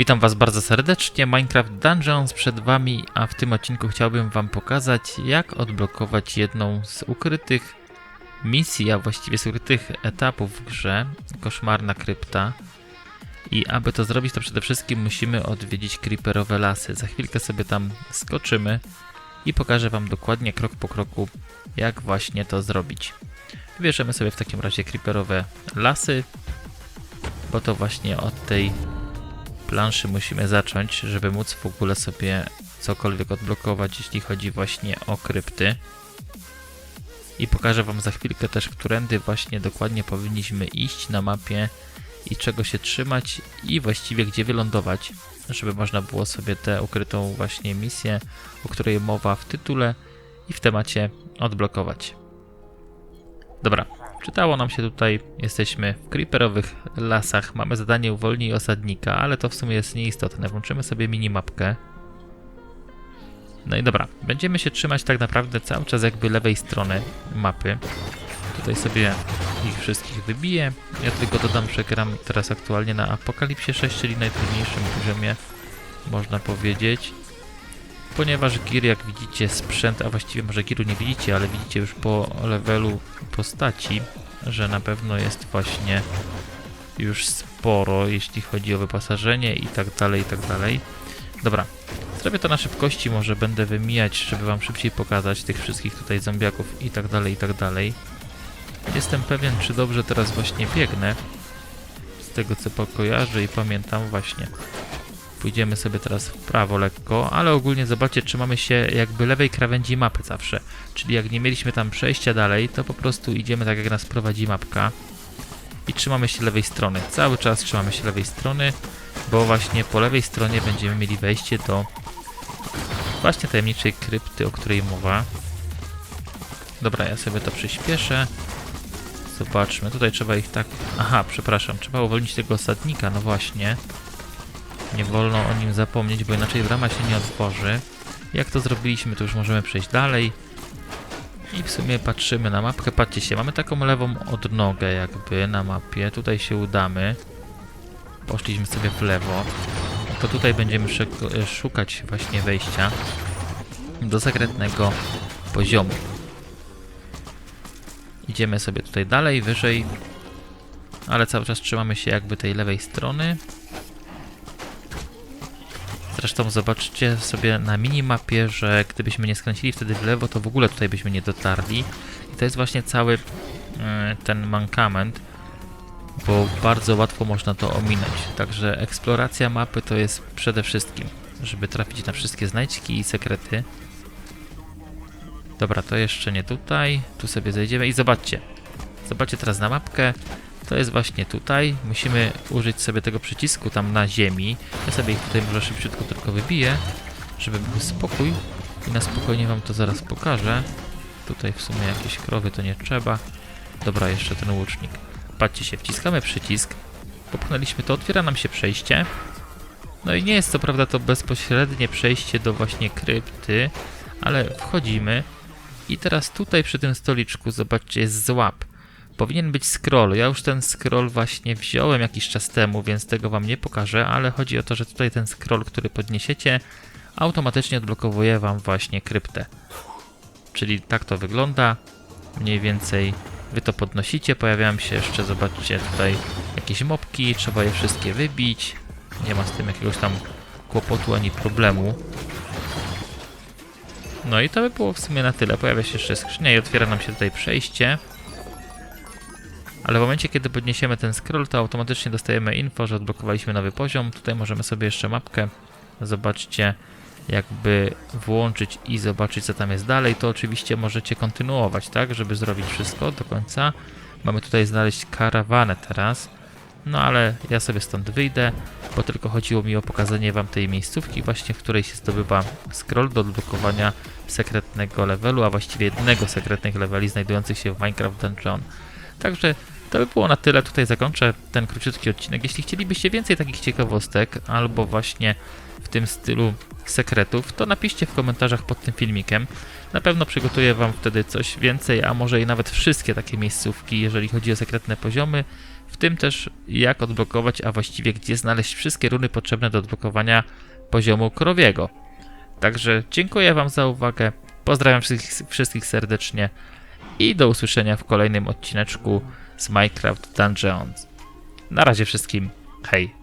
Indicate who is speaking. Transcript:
Speaker 1: Witam Was bardzo serdecznie, Minecraft Dungeons przed Wami, a w tym odcinku chciałbym Wam pokazać, jak odblokować jedną z ukrytych misji, a właściwie z ukrytych etapów w grze, Koszmarna Krypta. I aby to zrobić, to przede wszystkim musimy odwiedzić creeperowe lasy. Za chwilkę sobie tam skoczymy i pokażę Wam dokładnie, krok po kroku, jak właśnie to zrobić. Wybierzemy sobie w takim razie creeperowe lasy, bo to właśnie od tej planszy musimy zacząć, żeby móc w ogóle sobie cokolwiek odblokować, jeśli chodzi właśnie o krypty. I pokażę Wam za chwilkę też, którędy właśnie dokładnie powinniśmy iść na mapie i czego się trzymać i właściwie gdzie wylądować, żeby można było sobie tę ukrytą właśnie misję, o której mowa w tytule i w temacie odblokować. Dobra, Czytało nam się tutaj, jesteśmy w creeperowych lasach, mamy zadanie uwolnij osadnika, ale to w sumie jest nieistotne. Włączymy sobie minimapkę. No i dobra, będziemy się trzymać tak naprawdę cały czas jakby lewej strony mapy. Tutaj sobie ich wszystkich wybiję. Ja tylko dodam, że gram teraz aktualnie na Apokalipsie 6, czyli najtrudniejszym poziomie, można powiedzieć. Ponieważ gir, jak widzicie, sprzęt, a właściwie może giru nie widzicie, ale widzicie już po levelu postaci, że na pewno jest właśnie już sporo, jeśli chodzi o wyposażenie i tak dalej, i tak dalej. Dobra, zrobię to na szybkości, może będę wymijać, żeby wam szybciej pokazać tych wszystkich tutaj zombiaków i tak dalej, i tak dalej. Jestem pewien, czy dobrze teraz właśnie biegnę. Z tego co pokojarzę i pamiętam właśnie. Pójdziemy sobie teraz w prawo lekko, ale ogólnie zobaczcie, trzymamy się jakby lewej krawędzi mapy zawsze. Czyli jak nie mieliśmy tam przejścia dalej, to po prostu idziemy tak jak nas prowadzi mapka. I trzymamy się lewej strony. Cały czas trzymamy się lewej strony, bo właśnie po lewej stronie będziemy mieli wejście do właśnie tajemniczej krypty, o której mowa. Dobra, ja sobie to przyspieszę. Zobaczmy, tutaj trzeba ich tak... Aha, przepraszam, trzeba uwolnić tego osadnika, no właśnie. Nie wolno o nim zapomnieć, bo inaczej brama się nie otworzy. Jak to zrobiliśmy, to już możemy przejść dalej. I w sumie patrzymy na mapkę. Patrzcie się, mamy taką lewą odnogę jakby na mapie. Tutaj się udamy. Poszliśmy sobie w lewo. To tutaj będziemy szukać właśnie wejścia do sekretnego poziomu. Idziemy sobie tutaj dalej, wyżej, ale cały czas trzymamy się jakby tej lewej strony. Zresztą zobaczcie sobie na minimapie, że gdybyśmy nie skręcili wtedy w lewo, to w ogóle tutaj byśmy nie dotarli. I to jest właśnie cały e, ten mankament, bo bardzo łatwo można to ominąć. Także eksploracja mapy to jest przede wszystkim, żeby trafić na wszystkie znajdźki i sekrety. Dobra, to jeszcze nie tutaj. Tu sobie zejdziemy i zobaczcie. Zobaczcie teraz na mapkę. To jest właśnie tutaj. Musimy użyć sobie tego przycisku tam na ziemi. Ja sobie ich tutaj może szybciutko tylko wybiję, żeby był spokój. I na spokojnie wam to zaraz pokażę. Tutaj w sumie jakieś krowy to nie trzeba. Dobra, jeszcze ten łucznik. Patrzcie się, wciskamy przycisk. Popchnęliśmy to, otwiera nam się przejście. No i nie jest co prawda to bezpośrednie przejście do właśnie krypty, ale wchodzimy. I teraz tutaj przy tym stoliczku, zobaczcie, jest złap powinien być scroll. Ja już ten scroll właśnie wziąłem jakiś czas temu, więc tego wam nie pokażę, ale chodzi o to, że tutaj ten scroll, który podniesiecie, automatycznie odblokowuje wam właśnie kryptę. Czyli tak to wygląda. Mniej więcej wy to podnosicie, pojawiają się jeszcze, zobaczcie, tutaj jakieś mopki, trzeba je wszystkie wybić. Nie ma z tym jakiegoś tam kłopotu ani problemu. No i to by było w sumie na tyle. Pojawia się jeszcze skrzynia i otwiera nam się tutaj przejście. Ale w momencie, kiedy podniesiemy ten scroll, to automatycznie dostajemy info, że odblokowaliśmy nowy poziom. Tutaj możemy sobie jeszcze mapkę, zobaczcie, jakby włączyć i zobaczyć, co tam jest dalej. To oczywiście możecie kontynuować, tak, żeby zrobić wszystko do końca. Mamy tutaj znaleźć karawanę teraz. No ale ja sobie stąd wyjdę, bo tylko chodziło mi o pokazanie wam tej miejscówki właśnie, w której się zdobywa scroll do odblokowania sekretnego levelu, a właściwie jednego sekretnych leveli znajdujących się w Minecraft Dungeon. Także to by było na tyle. Tutaj zakończę ten króciutki odcinek. Jeśli chcielibyście więcej takich ciekawostek, albo właśnie w tym stylu sekretów, to napiszcie w komentarzach pod tym filmikiem. Na pewno przygotuję Wam wtedy coś więcej, a może i nawet wszystkie takie miejscówki, jeżeli chodzi o sekretne poziomy, w tym też jak odblokować, a właściwie gdzie znaleźć wszystkie runy potrzebne do odblokowania poziomu krowiego. Także dziękuję Wam za uwagę, pozdrawiam wszystkich, wszystkich serdecznie i do usłyszenia w kolejnym odcineczku z Minecraft Dungeons. Na razie wszystkim, hej!